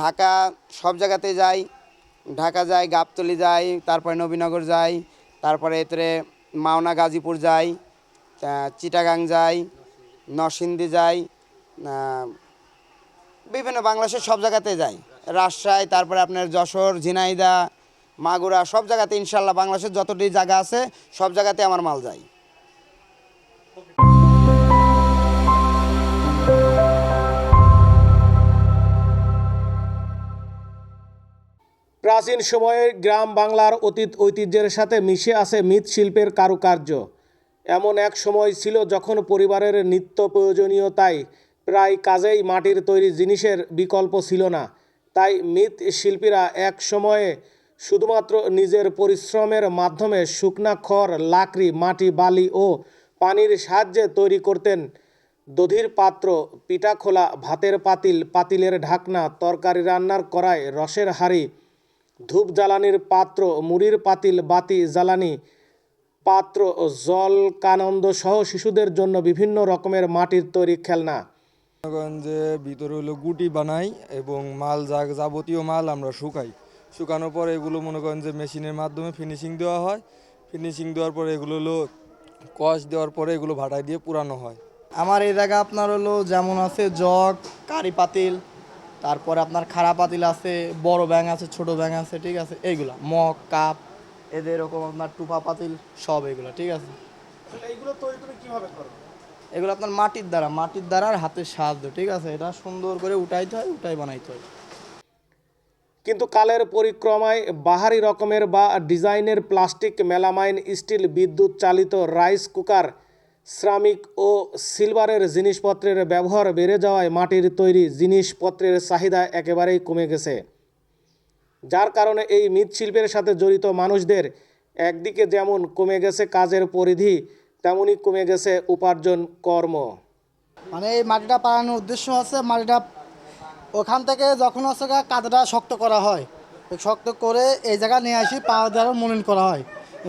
ঢাকা সব জায়গাতে যাই। ঢাকা যাই, গাবতলি যাই, তারপরে নবীনগর যাই, তারপরে এতে মাওনা গাজীপুর যাই চিটাগাং যাই, নরসিংদী যাই বিভিন্ন বাংলাদেশের সব জায়গাতে যাই। রাজশাহী, তারপরে আপনার যশোর, ঝিনাইদা, মাগুরা, সব জায়গাতে ইনশাল্লাহ বাংলাদেশের যতটি জায়গা আছে, সব জায়গাতে আমার মাল যায়। প্রাচীন সময়ে গ্রাম বাংলার অতীত ঐতিহ্যের সাথে মিশে আছে মৃৎশিল্পের কারুকার্য। এমন এক সময় ছিল যখন পরিবারের নিত্য প্রয়োজনীয়তায় প্রায় কাজেই মাটির তৈরি জিনিসের বিকল্প ছিল না। তাই মৃৎশিল্পীরা এক সময়ে শুধুমাত্র নিজের পরিশ্রমের মাধ্যমে শুকনা খড়, লাকড়ি, মাটি, বালি ও পানির সাহায্যে তৈরি করতেন। দধির পাত্র, পিঠা খোলা, ভাতের পাতিল, পাতিলের ঢাকনা, তরকারি রান্নার কড়াই, রসের হাঁড়ি ধূপ জ্বালানির পাত্র মুড়ির পাতিল বাতি জ্বালানি পাত্র জল কানন্দ সহ শিশুদের জন্য বিভিন্ন রকমের মাটির তৈরি খেলনা। মনে করেন যে ভিতরে হলো গুটি বানাই এবং মাল যা যাবতীয় মাল আমরা শুকাই। শুকানোর পরে এগুলো মনে করেন যে মেশিনের মাধ্যমে ফিনিশিং দেওয়া হয়। ফিনিশিং দেওয়ার পরে এগুলো হলো কষ দেওয়ার পরে এগুলো ভাটায় দিয়ে পুরানো হয়। আমার এই জায়গা আপনার হলো যেমন আছে জগ কারি পাতিল তারপরে আপনার খারাপ পাতিল আছে বড় ব্যাং আছে ছোট ব্যাং আছে ঠিক আছে? এইগুলা মগ কাপ এদের এরকম আপনার টুপা পাতিল সব এগুলো ঠিক আছে? এইগুলো তৈরি কীভাবে করো এগুলো আপনার মাটির দ্বারা মাটির দ্বারা আর হাতের সাহায্য ঠিক আছে? এটা সুন্দর করে উঠাইতে হয় উঠাই বানাইতে হয়। কিন্তু কালের পরিক্রমায় বাহারি রকমের বা ডিজাইনের প্লাস্টিক মেলামাইন স্টিল বিদ্যুৎ চালিত রাইস কুকার শ্রমিক ও সিলভারের জিনিসপত্রের ব্যবহার বেড়ে যাওয়ায় মাটির তৈরি জিনিসপত্রের চাহিদা একেবারেই কমে গেছে। যার কারণে এই মৃৎশিল্পের সাথে জড়িত মানুষদের একদিকে যেমন কমে গেছে কাজের পরিধি, তেমনই কমে গেছে উপার্জন কর্ম। মানে এই মাটিটা পাড়ানোর উদ্দেশ্য আছে মাটিটা ওখান থেকে যখন হচ্ছে গা কাদাটা শক্ত করা হয়, শক্ত করে এই জায়গা নিয়ে আসি, পাওয়া দ্বারা মলিন করা হয়।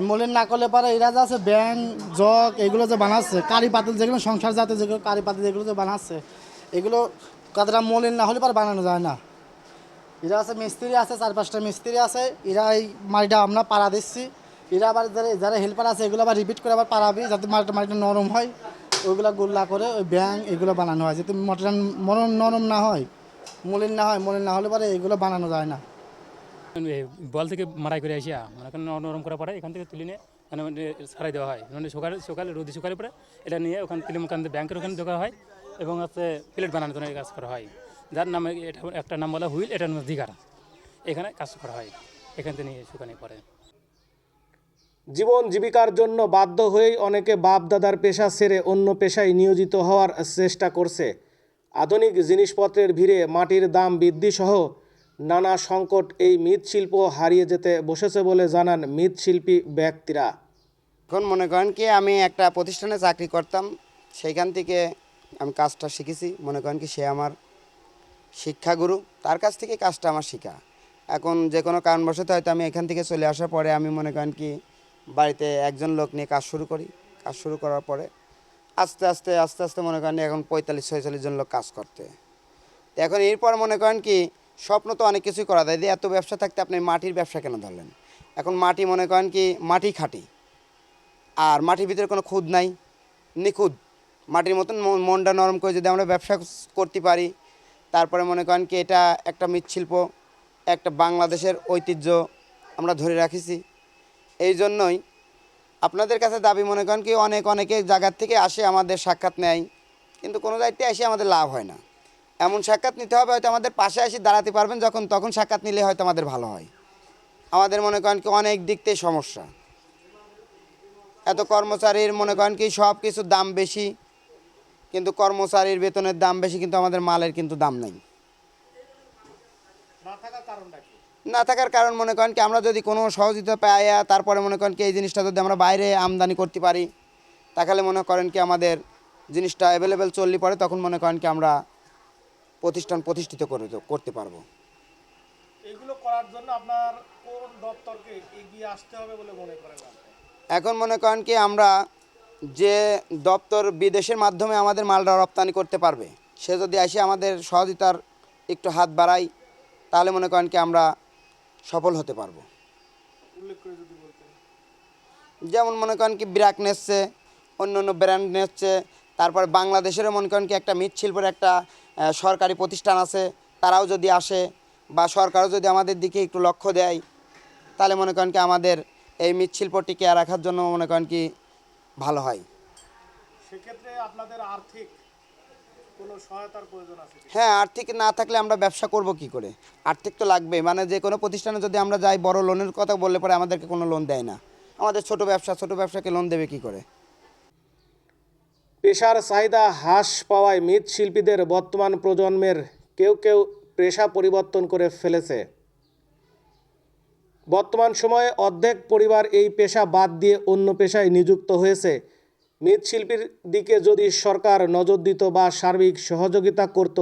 মলিন না করলে পরে এরা যে আছে ব্যাং, জগ, এগুলো যে বানাচ্ছে, কারি পাতিল যেগুলো সংসার জাতীয় যেগুলো, কারি পাতিল যেগুলো যে বানাচ্ছে, এগুলো কাদাটা মলিন না হলে পরে বানানো যায় না। এরা আছে মিস্ত্রি আছে, চার পাঁচটা মিস্ত্রি আছে এরা এই মাটিটা আমরা পাড়া দিচ্ছি। এরা আবার যারা যারা হেল্পার আছে, এগুলো আবার রিপিট করে আবার পাড়াবি যাতে মাটিটা মাটিটা নরম হয়। ওইগুলো গোল্লা করে ওই ব্যাং এগুলো বানানো হয়, যাতে মাটিটা নরম নরম না হয়, মলিন না হয়, মলিন না হলে পরে এগুলো বানানো যায় না। বল থেকে মারাই করে আসিয়া মানে নরম করা পরে এখান থেকে তুলে নিয়ে মানে সারাই দেওয়া হয়। মানে সকালে সকালে রোদি সকালে পরে এটা নিয়ে ওখানে তুলে ওখান ব্যাংকের ওখানে দেওয়া হয় এবং হচ্ছে প্লেট বানানোর জন্য কাজ করা হয়। যার নামে এটা একটা নাম বলা হুইল, এটার নাম দিঘারা এখানে কাজ করা হয়, এখান থেকে নিয়ে শুকানি পরে। জীবন জীবিকার জন্য বাধ্য হয়েই অনেকে বাপ দাদার পেশা ছেড়ে অন্য পেশায় নিয়োজিত হওয়ার চেষ্টা করছে। আধুনিক জিনিসপত্রের ভিড়ে মাটির দাম বৃদ্ধি সহ নানা সংকট এই মৃৎশিল্প হারিয়ে যেতে বসেছে বলে জানান মৃৎশিল্পী ব্যক্তিরা। এখন মনে করেন কি, আমি একটা প্রতিষ্ঠানে চাকরি করতাম, সেইখান থেকে আমি কাজটা শিখেছি। মনে করেন কি, সে আমার শিক্ষাগুরু, তার কাছ থেকে কাজটা আমার শেখা। এখন যে কোনো কারণবশত হয়তো আমি এখান থেকে চলে আসার পরে আমি মনে করেন কি, বাড়িতে একজন লোক নিয়ে কাজ শুরু করি। কাজ শুরু করার পরে আস্তে আস্তে আস্তে আস্তে মনে করেন এখন পঁয়তাল্লিশ, ছয়চল্লিশ জন লোক কাজ করতে। এখন এরপর মনে করেন কি স্বপ্ন তো অনেক কিছুই করা যায় যে এত ব্যবসা থাকতে আপনি মাটির ব্যবসা কেন ধরলেন? এখন মাটি মনে করেন কি, মাটি খাটি। আর মাটির ভিতরে কোনো খুদ নাই, নিখুঁত। মাটির মতন মনটা নরম করে যদি আমরা ব্যবসা করতে পারি, তারপরে মনে করেন কি, এটা একটা মৃৎশিল্প, একটা বাংলাদেশের ঐতিহ্য আমরা ধরে রাখিছি। এই জন্যই আপনাদের কাছে দাবি মনে করেন কি, অনেক অনেকে জায়গার থেকে আসে আমাদের সাক্ষাৎ নেয়, কিন্তু কোনো দায়িত্বে এসে আমাদের লাভ হয় না। এমন সাক্ষাৎ নিতে হবে হয়তো আমাদের পাশে এসে দাঁড়াতে পারবেন যখন তখন সাক্ষাৎ নিলে হয়তো আমাদের ভালো হয়। আমাদের মনে করেন কি অনেক দিক থেকে সমস্যা। এত কর্মচারীর মনে করেন কি সব কিছুর দাম বেশি কিন্তু কর্মচারীর বেতনের দাম বেশি কিন্তু আমাদের মালের কিন্তু দাম নেই। না থাকার কারণ মনে করেন কি আমরা যদি কোনো সহযোগিতা পাই তারপরে মনে করেন কি এই জিনিসটা যদি আমরা বাইরে আমদানি করতে পারি তাহলে মনে করেন কি আমাদের জিনিসটা অ্যাভেলেবেল চললে পরে তখন মনে করেন কি আমরা প্রতিষ্ঠান প্রতিষ্ঠিত করে করতে পারব। এগুলো করার জন্য আপনার কোন দপ্তরকে এগিয়ে আসতে হবে বলে মনে করেন এখন মনে করেন কি আমরা যে দপ্তর বিদেশের মাধ্যমে আমাদের মালটা রপ্তানি করতে পারবে সে যদি এসে আমাদের সহযোগিতার একটু হাত বাড়ায় তাহলে মনে করেন কি আমরা সফল হতে পারব। যেমন মনে করেন কি ব্র্যাক নিচ্ছে অন্য অন্য ব্র্যান্ড নিচ্ছে তারপর বাংলাদেশেরও মনে করেন কি একটা মৃৎশিল্পের একটা সরকারি প্রতিষ্ঠান আছে তারাও যদি আসে বা সরকারও যদি আমাদের দিকে একটু লক্ষ্য দেয় তাহলে মনে করেন কি আমাদের এই মৃৎশিল্প টিকে রাখার জন্য মনে করেন কি ভালো হয়। সেক্ষেত্রে আপনাদের আর্থিক কোনো সহায়তার প্রয়োজন আছে হ্যাঁ আর্থিক না থাকলে আমরা ব্যবসা করব কি করে? আর্থিক তো লাগবে মানে যে কোনো প্রতিষ্ঠানে যদি আমরা যাই বড় লোনের কথা বললে পরে আমাদেরকে কোনো লোন দেয় না। আমাদের ছোট ব্যবসা ছোট ব্যবসাকে লোন দেবে কি করে? পেশার চাহিদা হ্রাস পাওয়ায় মৃৎশিল্পীদের বর্তমান প্রজন্মের কেউ কেউ পেশা পরিবর্তন করে ফেলেছে। বর্তমান সময়ে অর্ধেক পরিবার এই পেশা বাদ দিয়ে অন্য পেশায় নিযুক্ত হয়েছে। মৃৎশিল্পীর দিকে যদি সরকার নজর দিত বা সার্বিক সহযোগিতা করত,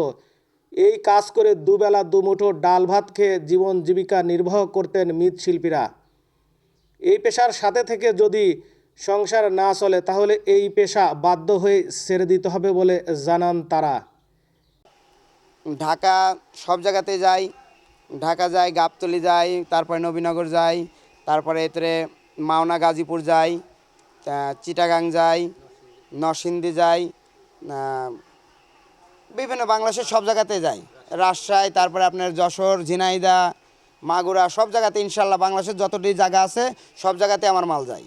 এই কাজ করে দুবেলা দুমুঠো ডাল ভাত খেয়ে জীবন জীবিকা নির্বাহ করতেন মৃৎশিল্পীরা। এই পেশার সাথে থেকে যদি সংসার না চলে, তাহলে এই পেশা বাধ্য হয়ে ছেড়ে দিতে হবে বলে জানান তারা। ঢাকা সব জায়গাতে যাই। ঢাকা যাই, গাবতলি যাই, তারপরে নবীনগর যাই, তারপরে এতে মাওনা গাজীপুর যাই চিটাগাং যাই, নরসিংদী যাই বিভিন্ন বাংলাদেশের সব জায়গাতে যাই। রাজশাহী, তারপরে আপনার যশোর ঝিনাইদা মাগুরা, সব জায়গাতে ইনশাল্লাহ বাংলাদেশের যতটি জায়গা আছে, সব জায়গাতে আমার মাল যায়